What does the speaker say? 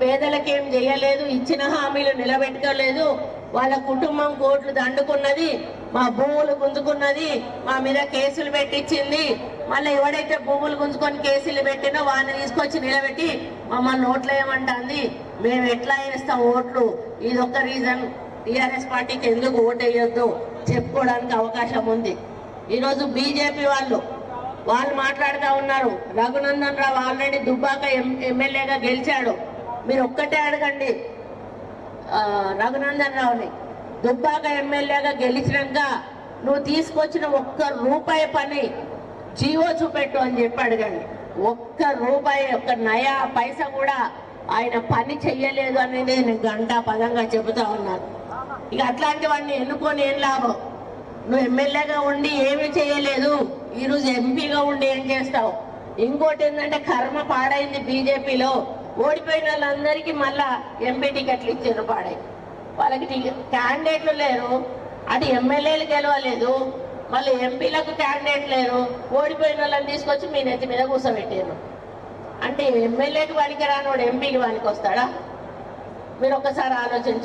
పేదలకేం చేయలేదు ఇచ్చిన హామీలు నిలబెట్టుకోలేదు. వాళ్ళ కుటుంబం కోట్లు దండుకున్నది మా భూములు గుంజుకున్నది మా మీద కేసులు పెట్టించింది. మళ్ళీ ఎవడైతే భూములు గుంజుకొని కేసులు పెట్టినో వాడిని తీసుకొచ్చి నిలబెట్టి మమ్మల్ని ఓట్లు వేయమంటుంది మేము ఎట్లా వేస్తాం ఓట్లు? ఇది ఒక్క రీజన్ టిఆర్ఎస్ పార్టీకి ఎందుకు ఓటు వేయొద్దు చెప్పుకోవడానికి అవకాశం ఉంది. ఈరోజు బీజేపీ వాళ్ళు వాళ్ళు మాట్లాడుతూ ఉన్నారు. రఘునందన్ రావు ఆల్రెడీ దుబ్బాక ఎమ్మెల్యేగా గెలిచాడు. మీరు ఒక్కటే అడగండి. రఘునందన్ రావుని దుబ్బాక ఎమ్మెల్యేగా గెలిచినాక నువ్వు తీసుకొచ్చిన ఒక్క రూపాయి పని జీవో చూపెట్టు అని చెప్పి అడగండి. ఒక్క రూపాయి ఒక్క నయా పైసా కూడా ఆయన పని చెయ్యలేదు అనేది నేను గంటా పదంగా చెబుతా ఉన్నాను ఇక అట్లాంటివన్నీ ఎన్నుకొని ఏం లాభం? నువ్వు ఎమ్మెల్యేగా ఉండి ఏమీ చేయలేదు ఈరోజు ఎంపీగా ఉండి ఏం చేస్తావు? ఇంకోటి ఏంటంటే కర్మ పాడైంది బీజేపీలో. ఓడిపోయిన వాళ్ళందరికీ మళ్ళా ఎంపీ టికెట్లు ఇచ్చారు పాడై. వాళ్ళకి క్యాండిడేట్లు లేరు. అటు ఎమ్మెల్యేలు గెలవలేదు. మళ్ళీ ఎంపీలకు క్యాండిడేట్ లేరు. ఓడిపోయిన వాళ్ళని తీసుకొచ్చి మీ నెత్తి మీద కూర్చోబెట్టారు. అంటే ఎమ్మెల్యేకి పనికి వాడు ఎంపీకి పనికి వస్తాడా మీరు ఒకసారి ఆలోచించండి.